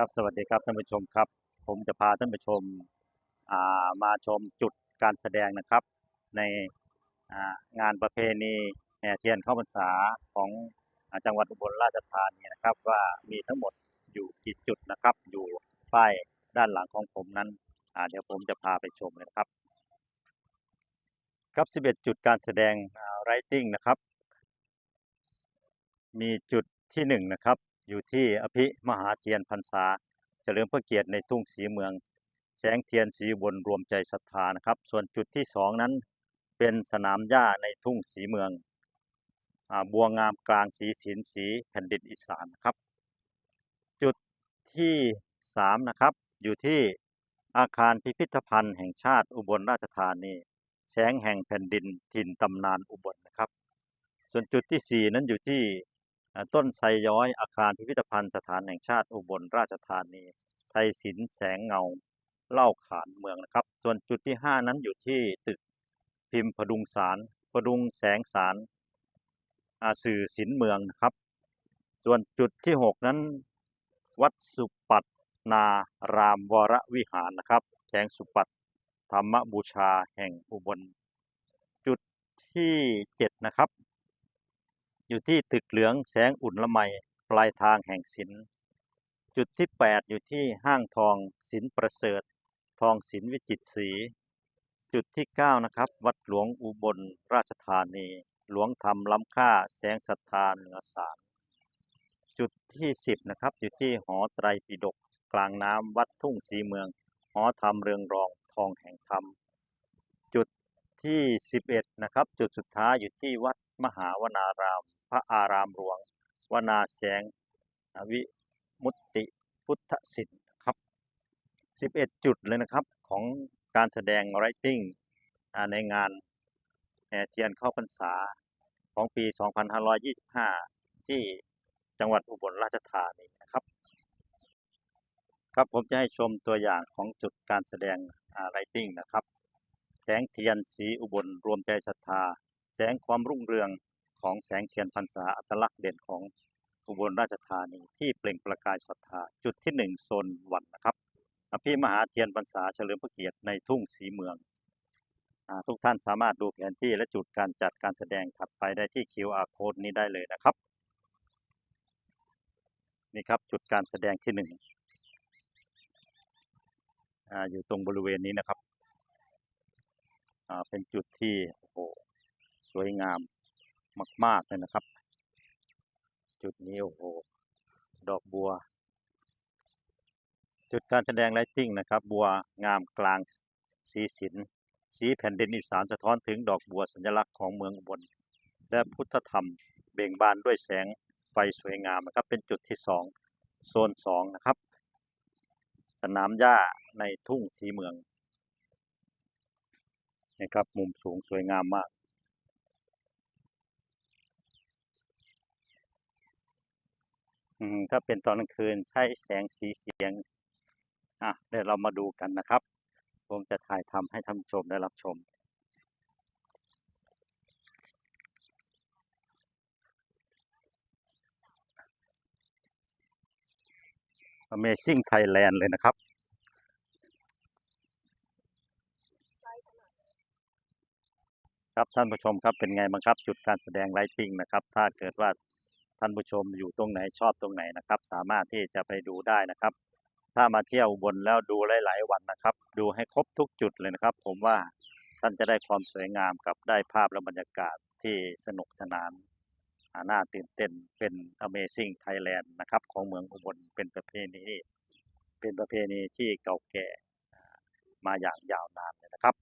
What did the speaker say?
ครับสวัสดีครับท่านผู้ชมครับ ผมจะพาท่านผู้ชมามาชมจุดการแสดงนะครับ ในางานประเพณีแห่เทียนเข้าพรรษาของอจังหวัดอุบลราชธานีนะครับ ว่ามีทั้งหมดอยู่กี่จุดนะครับ อยู่ป้ายด้านหลังของผมนั้นเดี๋ยวผมจะพาไปชมนะครับ ครับ 11 จุดการแสดงไรติ้งนะครับ มีจุดที่หนึ่งนะครับ อยู่ที่อภิมหาเทียนพรรษา เฉลิมพระเกียรติในทุ่งสีเมือง แสงเทียนสีบนรวมใจศรัทธานะครับ ส่วนจุดที่สองนั้นเป็นสนามหญ้าในทุ่งสีเมืองอบัวงามกลางสีสินสีแผ่นดินอีสานนะครับ จุดที่สามนะครับ อยู่ที่อาคารพิพิธภัณฑ์แห่งชาติอุบลราชธานี แสงแห่งแผ่นดินถิ่นตำนานอุบลนะครับ ส่วนจุดที่สี่นั้นอยู่ที่ ต้นไทรย้อยอาคารพิพิธภัณฑ์สถานแห่งชาติอุบลราชธานี ไทยศิลป์แสงเงาเล่าขานเมืองนะครับ ส่วนจุดที่ห้านั้นอยู่ที่ตึกพิมพ์พดุงสารพดุงแสงสารอาสื่อศิลป์เมืองนะครับ ส่วนจุดที่หกนั้น วัดสุปัตนารามวรวิหารนะครับ แสงสุปัตธรรมบูชาแห่งอุบล จุดที่เจ็ดนะครับ อยู่ที่ตึกเหลืองแสงอุ่นละไมปลายทางแห่งศิลป์จุดที่แปดอยู่ที่ห้างทองศิลป์ประเสริฐ ทองศิลป์วิจิตรศรีจุดที่เก้านะครับ วัดหลวงอุบลราชธานี หลวงธรรมล้ำค่าแสงศรัทธาเหนือสารจุดที่สิบนะครับ อยู่ที่หอไตรปิฎกกลางน้ำวัดทุ่งสีเมือง หอธรรมเรืองรองทองแห่งธรรม จุดที่สิบเอ็ดนะครับ จุดสุดท้ายอยู่ที่วัดมหาวนาราม พระอารามหลวง วนาแสงวิมุตติพุทธศิลป์ครับ 11 จุดเลยนะครับของการแสดงไรติ้งในงานแห่เทียนเข้าพรรษาของปี 2525 ที่จังหวัดอุบลราชธานีนะครับ ครับผมจะให้ชมตัวอย่างของจุดการแสดงไรติ้งนะครับ แสงเทียนสีอุบลรวมใจศรัทธา แสงความรุ่งเรือง ของแสงเทียนพรรษาอัตลักษณ์เด่นของอุบลราชธานีที่เปล่งประกายศรัทธาจุดที่หนึ่งโซนวันนะครับอภิมหาเทียนพรรษาเฉลิมพระเกียรติในทุ่งสีเมืองอทุกท่านสามารถดูแผนที่และจุดการจัดการแสดงถัดไปได้ที่ QR code นี้ได้เลยนะครับ นี่ครับจุดการแสดงที่หนึ่งออยู่ตรงบริเวณนี้นะครับเป็นจุดที่โอ้โหสวยงาม มาก ๆ เลยนะครับ จุดนี้โอ้โห ดอกบัว จุดการแสดงไลติ้งนะครับ บัวงามกลางสีสินสีแผ่นดินอีสานสะท้อนถึงดอกบัวสัญลักษณ์ของเมืองอุบลและพุทธธรรมเบ่งบานด้วยแสงไฟสวยงามนะครับ เป็นจุดที่สองโซนสองนะครับ สนามหญ้าในทุ่งสีเมืองนะครับมุมสูงสวยงามมาก อืมถ้าเป็นตอนกลางคืนใช้แสงสีเสียง อะเดี๋ยวเรามาดูกันนะครับ ผมจะถ่ายทำให้ท่านชมได้รับชม Amazing Thailand เลยนะครับ ครับท่านผู้ชมครับเป็นไงบ้างครับ จุดการแสดงไลท์ติ้งนะครับ ถ้าเกิดว่า ท่านผู้ชมอยู่ตรงไหนชอบตรงไหนนะครับ สามารถที่จะไปดูได้นะครับ ถ้ามาเที่ยวบนแล้วดูหลายๆวันนะครับ ดูให้ครบทุกจุดเลยนะครับ ผมว่าท่านจะได้ความสวยงามกับได้ภาพและบรรยากาศที่สนุกสนานน่าตื่นเต้นเป็น Amazing Thailand นะครับ ของเมืองอุบลเป็นประเพณีเป็นประเพณีที่เก่าแก่มาอย่างยาวนานเลยนะครับ